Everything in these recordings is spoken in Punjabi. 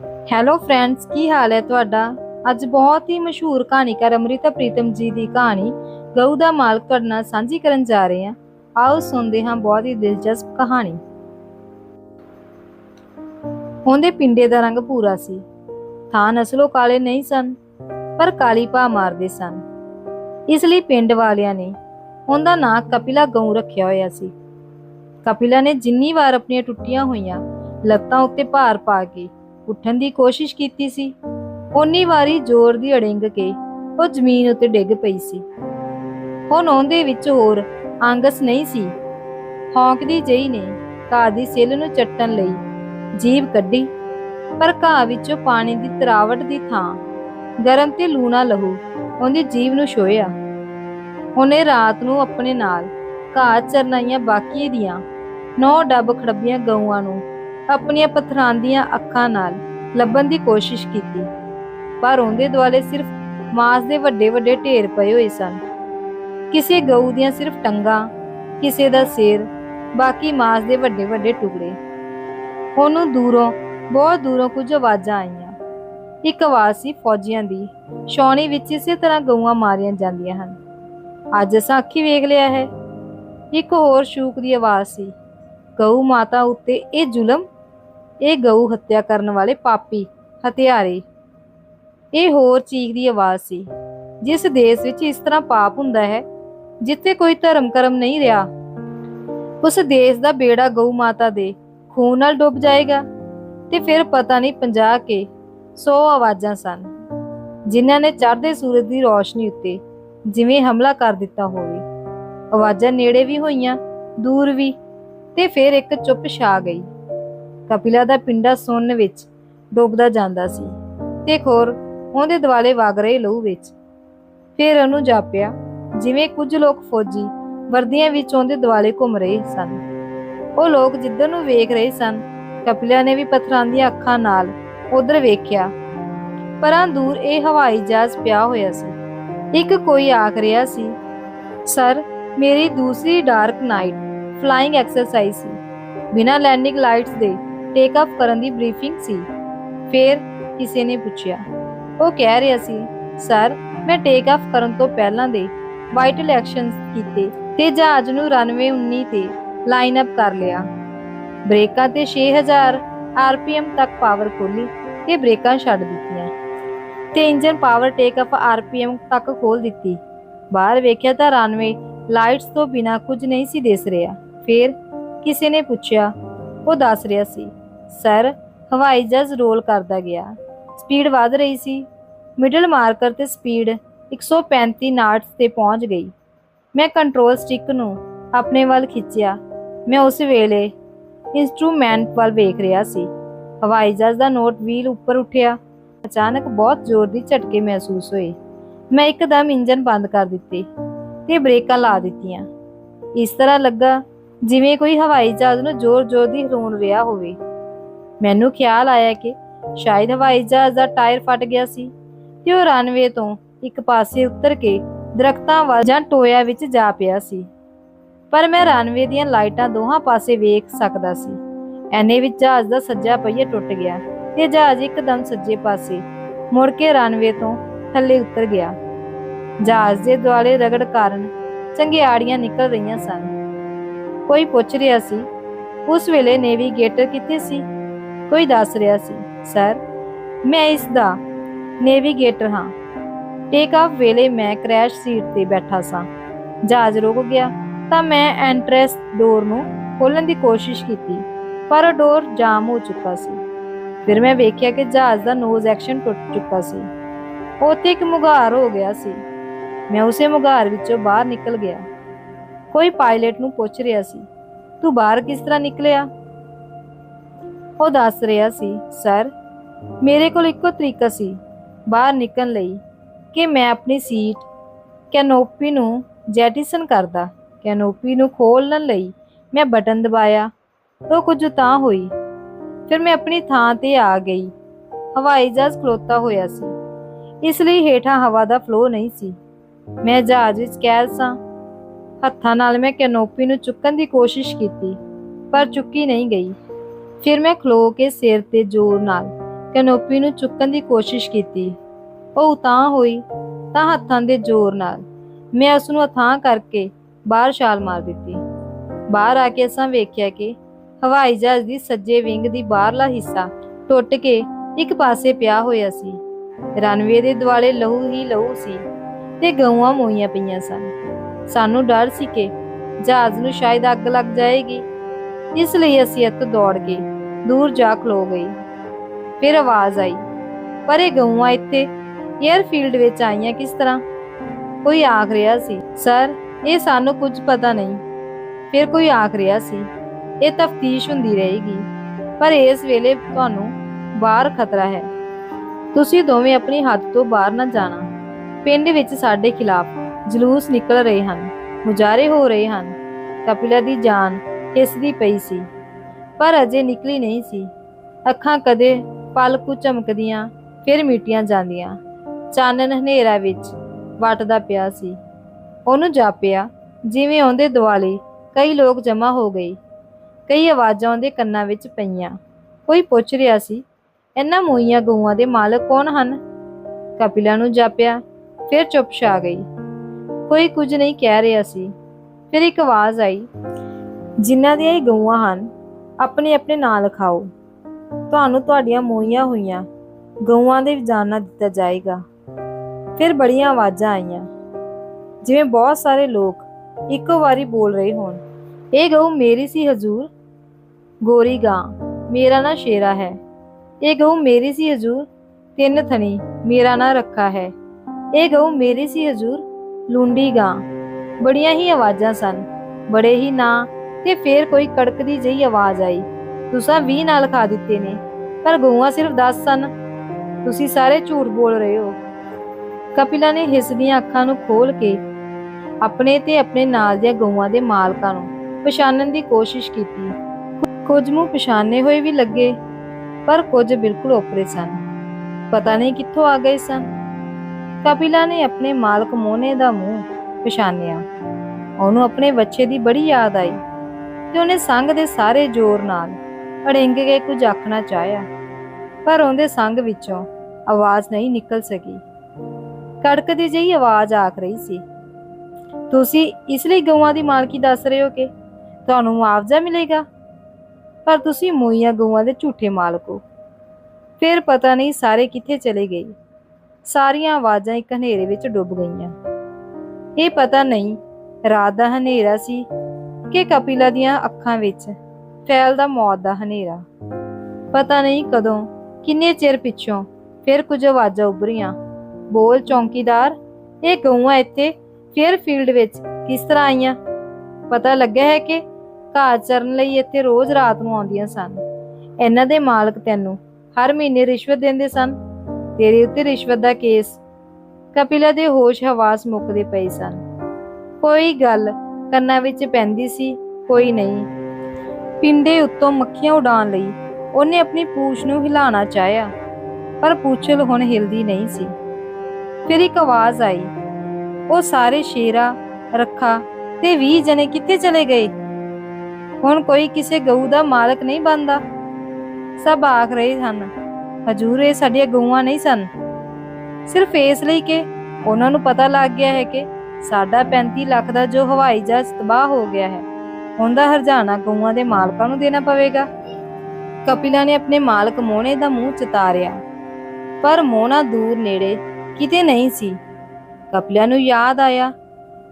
ਹੈਲੋ ਫਰੈਂਡਸ ਕੀ ਹਾਲ ਹੈ ਤੁਹਾਡਾ? ਅੱਜ ਬਹੁਤ ਹੀ ਮਸ਼ਹੂਰ ਕਹਾਣੀਕਾਰ ਅੰਮ੍ਰਿਤਾ ਪ੍ਰੀਤਮ ਜੀ ਦੀ ਕਹਾਣੀ, ਗਊ ਦਾ ਮਾਲਕ ਤੁਹਾਡੇ ਨਾਲ ਸਾਂਝੀ ਕਰਨ ਜਾ ਰਹੇ ਹਾਂ। ਆਓ ਸੁਣਦੇ ਹਾਂ ਬਹੁਤ ਹੀ ਦਿਲਚਸਪ ਕਹਾਣੀ। ਉਹਦੇ ਪਿੰਡੇ ਦਾ ਰੰਗ ਭੂਰਾ ਸੀ। ਥਾਂ ਨਸਲੋਂ ਕਾਲੇ ਨਹੀਂ ਸਨ, ਪਰ ਕਾਲੀ ਭਾ ਮਾਰਦੇ ਸਨ। ਇਸ ਲਈ ਪਿੰਡ ਵਾਲਿਆਂ ਨੇ ਉਹਦਾ ਨਾਂ ਕਪਿਲਾ ਗਊ ਰੱਖਿਆ ਹੋਇਆ ਸੀ। ਕਪਿਲਾ ਨੇ ਜਿੰਨੀ ਵਾਰ ਆਪਣੀਆਂ ਟੁੱਟੀਆਂ ਹੋਈਆਂ ਲੱਤਾਂ ਉੱਤੇ ਭਾਰ ਪਾ ਕੇ ਉੱਠਣ ਦੀ ਕੋਸ਼ਿਸ਼ ਕੀਤੀ ਸੀ। ਓਨੀ ਵਾਰੀ ਜ਼ੋਰ ਦੀ ਅੜਿੰਗ ਕੇ ਉਹ ਜ਼ਮੀਨ ਉੱਤੇ ਡਿੱਗ ਪਈ ਸੀ। ਹੁਣ ਉਹਦੇ ਵਿੱਚ ਹੋਰ ਆਂਗਸ ਨਹੀਂ ਸੀ। ਹੌਂਕਦੀ ਜਈ ਨੇ ਘਾਹ ਦੀ ਸਿੱਲ ਨੂੰ ਚੱਟਣ ਲਈ ਜੀਭ ਕੱਢੀ। ਪਰ ਘਾਹ ਵਿੱਚੋਂ ਪਾਣੀ ਦੀ ਤਰਾਵਟ ਦੀ ਥਾਂ ਗਰਮ ਤੇ ਲੂਣਾ ਲਹੂ ਉਹਦੀ ਜੀਭ ਨੂੰ ਛੋਇਆ ਉਹਨੇ ਰਾਤ ਨੂੰ ਆਪਣੇ ਨਾਲ ਘਾਹ ਚਰਨਾਈਆਂ ਬਾਕੀ ਦੀਆਂ ਨੌ ਡੱਬ ਖੜੱਬੀਆਂ ਗਊਆਂ ਨੂੰ ਆਪਣੀਆਂ ਪਥਰਾਂਦੀਆਂ ਅੱਖਾਂ ਨਾਲ ਲੱਭਣ ਦੀ ਕੋਸ਼ਿਸ਼ ਕੀਤੀ। ਪਰ ਉਹਦੇ ਦੁਆਲੇ ਸਿਰਫ ਮਾਂਸ ਦੇ ਵੱਡੇ ਵੱਡੇ ਢੇਰ ਪਏ ਹੋਏ ਸਨ। ਕਿਸੇ ਗਊ ਦੀਆਂ ਸਿਰਫ ਟੰਗਾਂ, ਕਿਸੇ ਦਾ ਸਿਰ, ਬਾਕੀ ਮਾਂਸ ਦੇ ਵੱਡੇ ਵੱਡੇ ਟੁਕੜੇ। ਉਹਨੂੰ ਦੂਰੋਂ, ਬਹੁਤ ਦੂਰੋਂ ਕੁਝ ਆਵਾਜ਼ਾਂ ਆਈਆਂ। ਇੱਕ ਆਵਾਜ਼ ਸੀ ਫੌਜੀਆਂ ਦੀ, ਛਾਉਣੀ ਵਿੱਚ ਇਸੇ ਤਰ੍ਹਾਂ ਗਊਆਂ ਮਾਰੀਆਂ ਜਾਂਦੀਆਂ ਹਨ। ਅੱਜ ਅਸਾਂ ਅੱਖੀ ਵੇਖ ਲਿਆ ਹੈ। ਇੱਕ ਹੋਰ ਸ਼ੂਕ ਦੀ ਆਵਾਜ਼ ਸੀ। ਗਊ ਮਾਤਾ ਉੱਤੇ ਇਹ ਜ਼ੁਲਮ ਇਹ ਗਊ ਹੱਤਿਆ ਕਰਨ ਵਾਲੇ ਪਾਪੀ, ਹਥਿਆਰੇ। ਇਹ ਹੋਰ ਚੀਖ ਦੀ ਆਵਾਜ਼ ਸੀ, ਜਿਸ ਦੇਸ਼ ਵਿੱਚ ਇਸ ਤਰ੍ਹਾਂ ਪਾਪ ਹੁੰਦਾ ਹੈ, ਜਿੱਥੇ ਕੋਈ ਧਰਮ ਕਰਮ ਨਹੀਂ ਰਿਹਾ। ਉਸ ਦੇਸ਼ ਦਾ ਬੇੜਾ ਗਊ ਮਾਤਾ ਦੇ ਖੂਨ ਨਾਲ ਡੁੱਬ ਜਾਏਗਾ ਤੇ ਫਿਰ ਪਤਾ ਨਹੀਂ 50 ਕੇ 100 ਆਵਾਜ਼ਾਂ ਸਨ, ਜਿਨ੍ਹਾਂ ਨੇ ਚੜ੍ਹਦੇ ਸੂਰਜ ਦੀ ਰੋਸ਼ਨੀ ਉੱਤੇ ਜਿਵੇਂ ਹਮਲਾ ਕਰ ਦਿੱਤਾ ਹੋਵੇ। ਆਵਾਜ਼ਾਂ ਨੇੜੇ ਵੀ ਹੋਈਆਂ, ਦੂਰ ਵੀ, ਤੇ ਫਿਰ ਇੱਕ ਚੁੱਪ ਛਾ ਗਈ। ਕਪਿਲਾ ਦਾ ਪਿੰਡਾ ਸੁਣਨ ਵਿੱਚ ਡੁੱਬਦਾ ਜਾਂਦਾ ਸੀ ਤੇ ਖੋਰ ਉਹਦੇ ਦਿਵਾਲੇ ਵਗ ਰਹੇ ਲਹੂ ਵਿੱਚ। ਫਿਰ ਉਹਨੂੰ ਜਾਪਿਆ, ਜਿਵੇਂ ਕੁਝ ਲੋਕ ਫੌਜੀ ਵਰਦੀਆਂ ਵਿੱਚ ਉਹਦੇ ਦਿਵਾਲੇ ਘੁੰਮ ਰਹੇ ਸਨ। ਉਹ ਲੋਕ ਜਿੱਧਰ ਨੂੰ ਵੇਖ ਰਹੇ ਸਨ, ਕਪਿਲਾ ਨੇ ਵੀ ਪੱਥਰਾਂ ਦੀਆਂ ਅੱਖਾਂ ਨਾਲ ਉਧਰ ਵੇਖਿਆ। ਪਰਾਂ ਦੂਰ ਇਹ ਹਵਾਈ ਜਹਾਜ਼ ਪਿਆ ਹੋਇਆ ਸੀ। ਇੱਕ ਕੋਈ ਆਖ ਰਿਹਾ ਸੀ, ਸਰ, ਮੇਰੀ ਦੂਸਰੀ ਡਾਰਕ ਨਾਈਟ ਫਲਾਈਂਗ ਐਕਸਰਸਾਈਜ਼ ਸੀ। ਬਿਨਾਂ ਲੈਂਡਿੰਗ ਲਾਈਟਸ ਦੇ ਟੇਕ ਆਫ ਕਰਨ ਦੀ ਬਰੀਫਿੰਗ ਸੀ। ਫਿਰ ਕਿਸੇ ਨੇ ਪੁੱਛਿਆ, ਉਹ ਕਹਿ ਰਿਹਾ ਸੀ, ਸਰ, ਮੈਂ ਟੇਕ ਆਫ ਕਰਨ ਤੋਂ ਪਹਿਲਾਂ ਦੇ ਵਾਈਟਲ ਐਕਸ਼ਨਸ ਕੀਤੇ ਤੇ ਜਹਾਜ਼ ਨੂੰ ਰਨਵੇ 19 ਤੇ ਲਾਈਨ ਅਪ ਕਰ ਲਿਆ। ਬ੍ਰੇਕਾਂ ਤੇ 6000 ਆਰਪੀਐਮ ਤੱਕ ਪਾਵਰ ਖੋਲੀ ਤੇ ਬ੍ਰੇਕਾਂ ਛੱਡ ਦਿੱਤੀਆਂ ਤੇ engine power take up RPM ਤੱਕ ਖੋਲ ਦਿੱਤੀ। ਬਾਹਰ ਵੇਖਿਆ ਤਾਂ ਰਨਵੇ ਲਾਈਟਸ ਤੋਂ ਬਿਨਾ ਕੁਝ ਨਹੀਂ ਸੀ ਦਿਸ ਰਿਹਾ। ਫਿਰ ਕਿਸੇ ਨੇ ਪੁੱਛਿਆ, ਉਹ ਦੱਸ ਰਿਹਾ ਸੀ ਸਰ, ਹਵਾਈ ਜਹਾਜ਼ ਰੋਲ ਕਰਦਾ ਗਿਆ। ਸਪੀਡ ਵਧ ਰਹੀ ਸੀ। ਮਿਡਲ ਮਾਰਕਰ ਤੇ ਸਪੀਡ 135 ਨਾਟਸ ਤੇ ਪਹੁੰਚ ਗਈ। ਮੈਂ ਕੰਟਰੋਲ ਸਟਿਕ ਨੂੰ ਆਪਣੇ ਵੱਲ ਖਿੱਚਿਆ। ਮੈਂ ਉਸ ਵੇਲੇ ਇਨਸਟਰੂਮੈਂਟ ਵੱਲ ਵੇਖ ਰਿਹਾ ਸੀ। ਹਵਾਈ ਜਹਾਜ਼ ਦਾ ਨੋਟ ਵੀਲ ਉੱਪਰ ਉੱਠਿਆ। ਅਚਾਨਕ ਬਹੁਤ ਜ਼ੋਰ ਦੀ ਝਟਕੇ ਮਹਿਸੂਸ ਹੋਏ। ਮੈਂ ਇੱਕਦਮ ਇੰਜਨ ਬੰਦ ਕਰ ਦਿੱਤੇ ਤੇ ਬ੍ਰੇਕਾਂ ਲਾ ਦਿੱਤੀਆਂ। ਇਸ ਤਰ੍ਹਾਂ ਲੱਗਾ ਜਿਵੇਂ ਕੋਈ ਹਵਾਈ ਜਹਾਜ਼ ਨੂੰ ਜ਼ੋਰ-ਜ਼ੋਰ ਦੀ ਹਿਲਾਉਣ ਰਿਹਾ ਹੋਵੇ। ਮੈਨੂੰ ਖਿਆਲ ਆਇਆ ਕਿ ਸ਼ਾਇਦ ਹਵਾਈ ਜਹਾਜ਼ ਦਾ ਟਾਇਰ ਫਟ ਗਿਆ ਸੀ ਤੇ ਉਹ ਰਨਵੇ ਤੋਂ ਇੱਕ ਪਾਸੇ ਉਤਰ ਕੇ ਦਰਖਤਾਂ ਵੱਲ ਜਾਂ ਟੋਇਆ ਵਿੱਚ ਜਾ ਪਿਆ ਸੀ। ਪਰ ਮੈਂ ਰਨਵੇ ਦੀਆਂ ਲਾਈਟਾਂ ਦੋਹਾਂ ਪਾਸੇ ਵੇਖ ਸਕਦਾ ਸੀ। ਐਨੇ ਵਿੱਚ ਜਹਾਜ਼ ਦਾ ਸੱਜਾ ਪਹੀਆ ਟੁੱਟ ਗਿਆ ਤੇ ਜਹਾਜ਼ ਇੱਕਦਮ ਸੱਜੇ ਪਾਸੇ ਮੁੜ ਕੇ ਰਨਵੇ ਤੋਂ ਥੱਲੇ ਉਤਰ ਗਿਆ। ਜਹਾਜ਼ ਦੇ ਦੁਆਲੇ ਰਗੜ ਕਾਰਨ ਚੰਗਿਆੜੀਆਂ ਨਿਕਲ ਰਹੀਆਂ ਸਨ। ਕੋਈ ਪੁੱਛ ਰਿਹਾ ਸੀ, ਉਸ ਵੇਲੇ ਨੇਵੀਗੇਟਰ ਕਿੱਥੇ ਸੀ? ਕੋਈ ਦੱਸ ਰਿਹਾ ਸੀ, ਸਰ, ਮੈਂ ਇਸ ਦਾ ਨੇਵੀਗੇਟਰ ਹਾਂ। ਟੇਕ ਆਫ ਵੇਲੇ ਮੈਂ ਕ੍ਰੈਸ਼ ਸੀਟ ਤੇ ਬੈਠਾ ਸਾਂ। ਜਹਾਜ਼ ਰੁਕ ਗਿਆ ਤਾਂ ਮੈਂ ਐਂਟਰੈਂਸ ਡੋਰ ਨੂੰ ਖੋਲਣ ਦੀ ਕੋਸ਼ਿਸ਼ ਕੀਤੀ, ਪਰ ਉਹ ਡੋਰ ਜਾਮ ਹੋ ਚੁੱਕਾ ਸੀ। ਫਿਰ ਮੈਂ ਵੇਖਿਆ ਕਿ ਜਹਾਜ਼ ਦਾ ਨੋਜ਼ ਐਕਸ਼ਨ ਟੁੱਟ ਚੁੱਕਾ ਸੀ। ਉੱਥੇ ਇੱਕ ਮੁਗਾਰ ਹੋ ਗਿਆ ਸੀ। ਮੈਂ ਉਸੇ ਮੁਗਾਰ ਵਿੱਚੋਂ ਬਾਹਰ ਨਿਕਲ ਗਿਆ। ਕੋਈ ਪਾਇਲਟ ਨੂੰ ਪੁੱਛ ਰਿਹਾ ਸੀ, ਤੂੰ ਬਾਹਰ ਕਿਸ ਤਰ੍ਹਾਂ ਨਿਕਲਿਆ? ਉਹ ਦੱਸ ਰਿਹਾ ਸੀ, ਸਰ, ਮੇਰੇ ਕੋਲ ਇੱਕੋ ਤਰੀਕਾ ਸੀ, ਬਾਹਰ ਨਿਕਲਣ ਲਈ, ਕਿ ਮੈਂ ਆਪਣੀ ਸੀਟ ਕੈਨੋਪੀ ਨੂੰ ਜੈਟਿਸਨ ਕਰਦਾ। ਕੈਨੋਪੀ ਨੂੰ ਖੋਲਣ ਲਈ ਮੈਂ ਬਟਨ ਦਬਾਇਆ। ਉਹ ਕੁਝ ਤਾਂ ਹੋਈ। ਫਿਰ ਮੈਂ ਆਪਣੀ ਥਾਂ ਤੇ ਆ ਗਈ। ਹਵਾਈ ਜਹਾਜ਼ ਖਲੋਤਾ ਹੋਇਆ ਸੀ। ਇਸ ਲਈ ਹੇਠਾਂ ਹਵਾ ਦਾ ਫਲੋ ਨਹੀਂ ਸੀ। ਮੈਂ ਜਹਾਜ਼ ਵਿੱਚ ਕੈਦ ਸਾਂ। ਹੱਥਾਂ ਨਾਲ ਮੈਂ ਕੈਨੋਪੀ ਨੂੰ ਚੁੱਕਣ ਦੀ ਕੋਸ਼ਿਸ਼ ਕੀਤੀ, ਪਰ ਚੁੱਕੀ ਨਹੀਂ ਗਈ। ਫਿਰ ਮੈਂ ਖਲੋ ਕੇ ਸਿਰ ਤੇ ਜ਼ੋਰ ਨਾਲ ਕੈਨੋਪੀ ਨੂੰ ਚੁੱਕਣ ਦੀ ਕੋਸ਼ਿਸ਼ ਕੀਤੀ। ਉਹ ਤਾਂ ਹੋਈ ਤਾਂ ਹੱਥਾਂ ਦੇ ਜ਼ੋਰ ਨਾਲ ਮੈਂ ਉਸ ਨੂੰ ਅਥਾਂ ਕਰਕੇ ਬਾਹਰ ਛਾਲ ਮਾਰ ਦਿੱਤੀ। ਬਾਹਰ ਆ ਕੇ ਅਸਾਂ ਵੇਖਿਆ ਕਿ ਹਵਾਈ ਜਹਾਜ਼ ਦੀ ਸੱਜੇ ਵਿੰਗ ਦੀ ਬਾਹਰਲਾ ਹਿੱਸਾ ਟੁੱਟ ਕੇ ਇੱਕ ਪਾਸੇ ਪਿਆ ਹੋਇਆ ਸੀ। ਰਨਵੇ ਦੇ ਦੁਆਲੇ ਲਹੂ ਹੀ ਲਹੂ ਸੀ ਤੇ ਗਊਆਂ ਮੋਈਆਂ ਪਈਆਂ ਸਨ। ਸਾਨੂੰ ਡਰ ਸੀ ਕਿ ਜਹਾਜ਼ ਨੂੰ ਸ਼ਾਇਦ ਅੱਗ ਲੱਗ ਜਾਏਗੀ। ਇਸ ਲਈ ਅਸੀਂ ਇੱਥੋਂ ਦੌੜ ਕੇ ਦੂਰ ਜਾ ਖਲੋ ਗਈ ਫਿਰ ਆਵਾਜ਼ ਆਈ, ਪਰ ਇਹ ਗਊਆਂ ਇੱਥੇ 에ਅਰਫੀਲਡ ਵਿੱਚ ਆਈਆਂ ਕਿਸ ਤਰ੍ਹਾਂ? ਕੋਈ ਆਖ ਰਿਹਾ ਸੀ, ਸਰ, ਇਹ ਸਾਨੂੰ ਕੁਝ ਪਤਾ ਨਹੀਂ। ਫਿਰ ਕੋਈ ਆਖ ਰਿਹਾ ਸੀ, ਇਹ ਤਫਤੀਸ਼ ਹੁੰਦੀ ਰਹੇਗੀ, ਪਰ ਇਸ ਵੇਲੇ ਤੁਹਾਨੂੰ ਬਾਹਰ ਖਤਰਾ ਹੈ। ਤੁਸੀਂ ਦੋਵੇਂ ਆਪਣੀ ਹੱਦ ਤੋਂ ਬਾਹਰ ਨਾ ਜਾਣਾ। ਪਿੰਡ ਵਿੱਚ ਸਾਡੇ ਖਿਲਾਫ ਜਲੂਸ ਨਿਕਲ ਰਹੇ ਹਨ ਮੁਜ਼ਾਰੇ ਹੋ ਰਹੇ ਹਨ। ਕਪਿਲਾ ਦੀ ਜਾਨ ਹਿੱਸਦੀ ਪਈ ਸੀ, ਪਰ ਅਜੇ ਨਿਕਲੀ ਨਹੀਂ ਸੀ। ਅੱਖਾਂ ਕਦੇ ਪਲ ਕੁ ਝਮਕਦੀਆਂ ਫਿਰ ਮਿਟੀਆਂ ਜਾਂਦੀਆਂ। ਚਾਨਣ ਹਨੇਰਾ ਵਿੱਚ ਵਟਦਾ ਪਿਆ ਸੀ। ਉਹਨੂੰ ਜਾਪਿਆ, ਜਿਵੇਂ ਉਹਦੇ ਦੁਆਲੇ ਕਈ ਲੋਕ ਜਮ੍ਹਾਂ ਹੋ ਗਏ। ਕਈ ਆਵਾਜ਼ਾਂ ਉਹਦੇ ਕੰਨਾਂ ਵਿੱਚ ਪਈਆਂ। ਕੋਈ ਪੁੱਛ ਰਿਹਾ ਸੀ, ਇਹਨਾਂ ਮੋਈਆਂ ਗਊਆਂ ਦੇ ਮਾਲਕ ਕੌਣ ਹਨ? ਕਪਿਲਾ ਨੂੰ ਜਾਪਿਆ, ਫਿਰ ਚੁੱਪ ਛਾ ਗਈ। ਕੋਈ ਕੁਝ ਨਹੀਂ ਕਹਿ ਰਿਹਾ ਸੀ। ਫਿਰ ਇੱਕ ਆਵਾਜ਼ ਆਈ ਜਿਨ੍ਹਾਂ ਦੀਆਂ ਇਹ ਗਊਆਂ ਹਨ, ਆਪਣੇ ਆਪਣੇ ਨਾਂ ਲਿਖਾਓ। ਤੁਹਾਨੂੰ ਤੁਹਾਡੀਆਂ ਮੋਈਆਂ ਹੋਈਆਂ ਗਊਆਂ ਦੇ ਜਾਨਾ ਦਿੱਤਾ ਜਾਏਗਾ। ਫਿਰ ਬੜੀਆਂ ਆਵਾਜ਼ਾਂ ਆਈਆਂ, ਜਿਵੇਂ ਬਹੁਤ ਸਾਰੇ ਲੋਕ ਇੱਕੋ ਵਾਰੀ ਬੋਲ ਰਹੇ ਹੋਣ, ਇਹ ਗਊ ਮੇਰੀ ਸੀ ਹਜ਼ੂਰ? ਗੋਰੀ ਗਾਂ, ਮੇਰਾ ਨਾਂ ਸ਼ੇਰਾ ਹੈ। ਇਹ ਗਊ ਮੇਰੀ ਸੀ ਹਜ਼ੂਰ? ਤਿੰਨ ਥਣੀ, ਮੇਰਾ ਨਾਂ ਰੱਖਾ ਹੈ। ਇਹ ਗਊ ਮੇਰੀ ਸੀ ਹਜ਼ੂਰ? ਲੁੰਡੀ ਗਾਂ। ਬੜੀਆਂ ਹੀ ਆਵਾਜ਼ਾਂ ਸਨ, ਬੜੇ ਹੀ ਨਾਂ ਤੇ ਫੇਰ ਕੋਈ ਕੜਕਦੀ ਜਿਹੀ ਆਵਾਜ਼ ਆਈ। ਤੁਸੀਂ 20 ਨਾਲ ਖਾ ਦਿੱਤੇ ਨੇ, ਪਰ ਗਊਆਂ ਸਿਰਫ 10 ਸਨ। ਤੁਸੀਂ ਸਾਰੇ ਝੂਠ ਬੋਲ ਰਹੇ ਹੋ। ਕਪਿਲਾ ਨੇ ਹਿੱਸਦੀਆਂ ਅੱਖਾਂ ਨੂੰ ਖੋਲ ਕੇ ਆਪਣੇ ਤੇ ਆਪਣੇ ਨਾਲ ਦੀਆਂ ਗਊਆਂ ਦੇ ਮਾਲਕਾਂ ਨੂੰ ਪਛਾਣਨ ਦੀ ਕੋਸ਼ਿਸ਼ ਕੀਤੀ। ਕੁਝ ਨੂੰ ਪਛਾਣੇ ਹੋਏ ਵੀ ਲੱਗੇ, ਪਰ ਕੁਝ ਬਿਲਕੁਲ ਓਪਰੇ ਸਨ। ਪਤਾ ਨਹੀਂ ਕਿੱਥੋਂ ਆ ਗਏ ਸਨ। ਕਪਿਲਾ ਨੇ ਆਪਣੇ ਮਾਲਕ ਮੋਨੇ ਦਾ ਮੂੰਹ ਪਛਾਣਿਆ। ਉਹਨੂੰ ਆਪਣੇ ਬੱਚੇ ਦੀ ਬੜੀ ਯਾਦ ਆਈ। ਤੇ ਉਹਨੇ ਸੰਗ ਦੇ ਸਾਰੇ ਜ਼ੋਰ ਨਾਲ ਅੜਿੰਗ ਕੇ ਕੁਝ ਆਖਣਾ ਚਾਹਿਆ। ਪਰ ਉਹਦੇ ਸੰਗ ਵਿੱਚੋਂ ਆਵਾਜ਼ ਨਹੀਂ ਨਿਕਲ ਸਕੀ। ਕੜਕਦੀ ਜਿਹੀ ਆਵਾਜ਼ ਆਖ ਰਹੀ ਸੀ, ਤੁਸੀਂ ਇਸ ਲਈ ਗਊਆਂ ਦੀ ਮਾਲਕੀ ਦੱਸ ਰਹੇ ਹੋ ਕਿ ਤੁਹਾਨੂੰ ਮੁਆਵਜ਼ਾ ਮਿਲੇਗਾ? ਪਰ ਤੁਸੀਂ ਮੋਈਆਂ ਗਊਆਂ ਦੇ ਝੂਠੇ ਮਾਲਕ ਹੋ। ਫਿਰ ਪਤਾ ਨਹੀਂ ਸਾਰੇ ਕਿੱਥੇ ਚਲੇ ਗਏ। ਸਾਰੀਆਂ ਆਵਾਜ਼ਾਂ ਇੱਕ ਹਨੇਰੇ ਵਿੱਚ ਡੁੱਬ ਗਈਆਂ। ਇਹ ਪਤਾ ਨਹੀਂ ਰਾਤ ਦਾ ਹਨੇਰਾ ਸੀ ਕਿ ਕਪਿਲਾ ਦੀਆਂ ਅੱਖਾਂ ਵਿੱਚ ਫੈਲਦਾ ਮੌਤ ਦਾ ਹਨੇਰਾ। ਪਤਾ ਨਹੀਂ ਕਦੋਂ, ਕਿੰਨੇ ਚਿਰ ਪਿੱਛੋਂ ਫਿਰ ਕੁਝ ਆਵਾਜ਼ਾਂ ਉੱਭਰੀਆਂ। ਬੋਲ ਚੌਂਕੀਦਾਰ, ਇਹ ਗਊਆਂ ਇੱਥੇ ਫੇਅਰ ਫੀਲਡ ਵਿੱਚ ਕਿਸ ਤਰ੍ਹਾਂ ਆਈਆਂ? ਪਤਾ ਲੱਗਿਆ ਹੈ ਕਿ ਘਾਹ ਚਰਨ ਲਈ ਇੱਥੇ ਰੋਜ਼ ਰਾਤ ਨੂੰ ਆਉਂਦੀਆਂ ਸਨ। ਇਹਨਾਂ ਦੇ ਮਾਲਕ ਤੈਨੂੰ ਹਰ ਮਹੀਨੇ ਰਿਸ਼ਵਤ ਦਿੰਦੇ ਸਨ। ਤੇਰੇ ਉੱਤੇ ਰਿਸ਼ਵਤ ਦਾ ਕੇਸ ਕਪਿਲਾ ਦੇ ਹੋਸ਼ ਹਵਾਸ ਮੁੱਕਦੇ ਪਏ ਸਨ। ਕੋਈ ਗੱਲ ਕੰਨਾਂ ਵਿੱਚ ਪੈਂਦੀ ਸੀ, ਕੋਈ ਨਹੀਂ। ਪਿੰਡੇ ਉੱਤੋਂ ਮੱਖੀਆਂ ਉਡਾਉਣ ਲਈ ਉਹਨੇ ਆਪਣੀ ਪੂਛ ਨੂੰ ਹਿਲਾਣਾ ਚਾਹਿਆ, ਪਰ ਪੂਛਲ ਹੁਣ ਹਿਲਦੀ ਨਹੀਂ ਸੀ। ਫਿਰ ਇੱਕ ਆਵਾਜ਼ ਆਈ, ਉਹ ਸਾਰੇ ਸ਼ੇਰਾ, ਰੱਖਾ ਤੇ 20 ਜਣੇ ਕਿੱਥੇ ਚਲੇ ਗਏ? ਹੁਣ ਕੋਈ ਕਿਸੇ ਗਊ ਦਾ ਮਾਲਕ ਨਹੀਂ ਬਣਦਾ। ਸਭ ਆਖ ਰਹੇ ਹਨ, ਹਜੂਰ, ਇਹ ਸਾਡੀਆਂ ਗਊਆਂ ਨਹੀਂ ਸਨ। ਸਿਰਫ ਇਸ ਲਈ ਕਿ ਉਹਨਾਂ ਨੂੰ ਪਤਾ ਲੱਗ ਗਿਆ ਹੈ ਕਿ ਸਾਡਾ 35 ਲੱਖ ਦਾ ਜੋ ਹਵਾਈ ਜਹਾਜ਼ ਤਬਾਹ ਹੋ ਗਿਆ ਹੈ, ਉਹਦਾ ਹਰਜਾਨਾ ਗਊਆਂ ਦੇ ਮਾਲਕਾਂ ਨੂੰ ਦੇਣਾ ਪਵੇਗਾ। ਕਪਿਲਾ ਨੇ ਆਪਣੇ ਮਾਲਕ ਮੋਹਣੇ ਦਾ ਮੂੰਹ ਚਿਤਾਰਿਆ, ਪਰ ਮੋਹਣਾ ਦੂਰ ਨੇੜੇ ਕਿਤੇ ਨਹੀਂ ਸੀ। ਕਪਿਲਾ ਨੂੰ ਯਾਦ ਆਇਆ,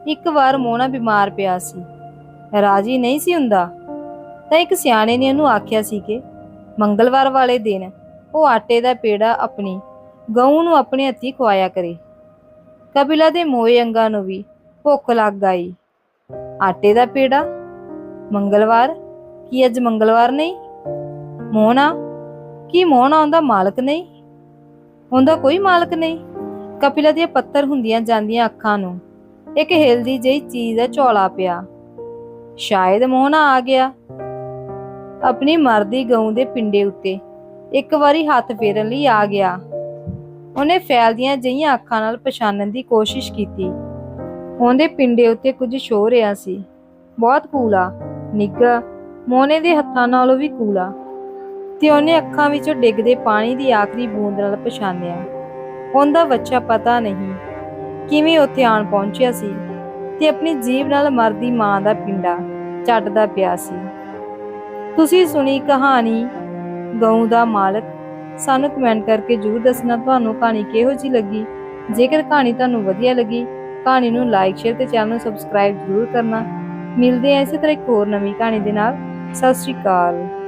ਇੱਕ ਵਾਰ ਮੋਹਣਾ ਬਿਮਾਰ ਪਿਆ ਸੀ। ਰਾਜੀ ਨਹੀਂ ਸੀ ਹੁੰਦਾ। ਤਾਂ ਇੱਕ ਸਿਆਣੇ ਨੇ ਉਹਨੂੰ ਆਖਿਆ ਸੀ ਕਿ ਮੰਗਲਵਾਰ ਵਾਲੇ ਦਿਨ ਉਹ ਆਟੇ ਦਾ ਪੇੜਾ ਆਪਣੀ ਗਊ ਨੂੰ ਆਪਣੇ ਹੱਥੀ ਖਵਾਇਆ ਕਰੇ। ਕਪਿਲਾ ਦੇ ਮੋਏ ਅੰਗਾਂ ਨੂੰ ਵੀ ਭੁੱਖ ਲੱਗ ਆਈ। ਆਟੇ ਦਾ ਪੇੜਾ, ਮੰਗਲਵਾਰ, ਕੀ ਅੱਜ ਮੰਗਲਵਾਰ ਨਹੀਂ? ਮੋਹਣਾ ਕੀ ਮੋਹਣਾ ਉਹਦਾ ਮਾਲਕ ਨਹੀਂ? ਉਹਦਾ ਕੋਈ ਮਾਲਕ ਨਹੀਂ। ਕਪਿਲਾ ਦੀਆਂ ਪੱਤਰ ਹੁੰਦੀਆਂ ਜਾਂਦੀਆਂ ਅੱਖਾਂ ਨੂੰ, ਇੱਕ ਹਿਲਦੀ ਜਿਹੀ ਚੀਜ਼ ਦਾ ਝੋਲਾ ਪਿਆ। ਸ਼ਾਇਦ ਮੋਹਣਾ ਆ ਗਿਆ। ਆਪਣੀ ਮਰਦੀ ਗਊ ਦੇ ਪਿੰਡੇ ਉੱਤੇ ਇੱਕ ਵਾਰੀ ਹੱਥ ਫੇਰਨ ਲਈ ਆ ਗਿਆ। ਉਹਨੇ ਫੈਲਦੀਆਂ ਜਿਹੀਆਂ ਅੱਖਾਂ ਨਾਲ ਪਛਾਣਨ ਦੀ ਕੋਸ਼ਿਸ਼ ਕੀਤੀ। ਉਹਦੇ ਪਿੰਡੇ ਉੱਤੇ ਕੁਝ ਛੋ ਰਿਹਾ ਸੀ। ਬਹੁਤ ਕੂਲਾ, ਨਿੱਘਾ, ਮੋਨੇ ਦੇ ਹੱਥਾਂ ਨਾਲੋਂ ਵੀ ਕੂਲਾ। ਤੇ ਉਹਨੇ ਅੱਖਾਂ ਵਿੱਚੋਂ ਡਿੱਗਦੇ ਪਾਣੀ ਦੀ ਆਖਰੀ ਬੂੰਦ ਨਾਲ ਪਛਾਣਿਆ। ਉਹਦਾ ਬੱਚਾ ਪਤਾ ਨਹੀਂ ਕਿਵੇਂ ਉੱਥੇ ਆਣ ਪਹੁੰਚਿਆ ਸੀ ਤੇ ਆਪਣੀ ਜੀਭ ਨਾਲ ਮਰਦੀ ਮਾਂ ਦਾ ਪਿੰਡਾ ਚੱਟਦਾ ਪਿਆ ਸੀ। ਤੁਸੀਂ ਸੁਣੀ ਕਹਾਣੀ ਗਊ ਦਾ ਮਾਲਕ ਸਾਨੂੰ ਕਮੈਂਟ ਕਰਕੇ ਜਰੂਰ ਦੱਸਣਾ ਤੁਹਾਨੂੰ ਕਹਾਣੀ ਕਿਹੋ ਜਿਹੀ ਲੱਗੀ। ਜੇਕਰ ਕਹਾਣੀ ਤੁਹਾਨੂੰ ਵਧੀਆ ਲੱਗੀ, ਕਹਾਣੀ ਨੂੰ ਲਾਈਕ ਸ਼ੇਅਰ ਤੇ ਚੈਨਲ ਨੂੰ ਸਬਸਕ੍ਰਾਈਬ ਜ਼ਰੂਰ ਕਰਨਾ। ਮਿਲਦੇ ਆ ਇਸੇ ਤਰ੍ਹਾਂ ਇੱਕ ਹੋਰ ਨਵੀਂ ਕਹਾਣੀ ਦੇ ਨਾਲ। ਸਤਿ ਸ਼੍ਰੀ ਅਕਾਲ।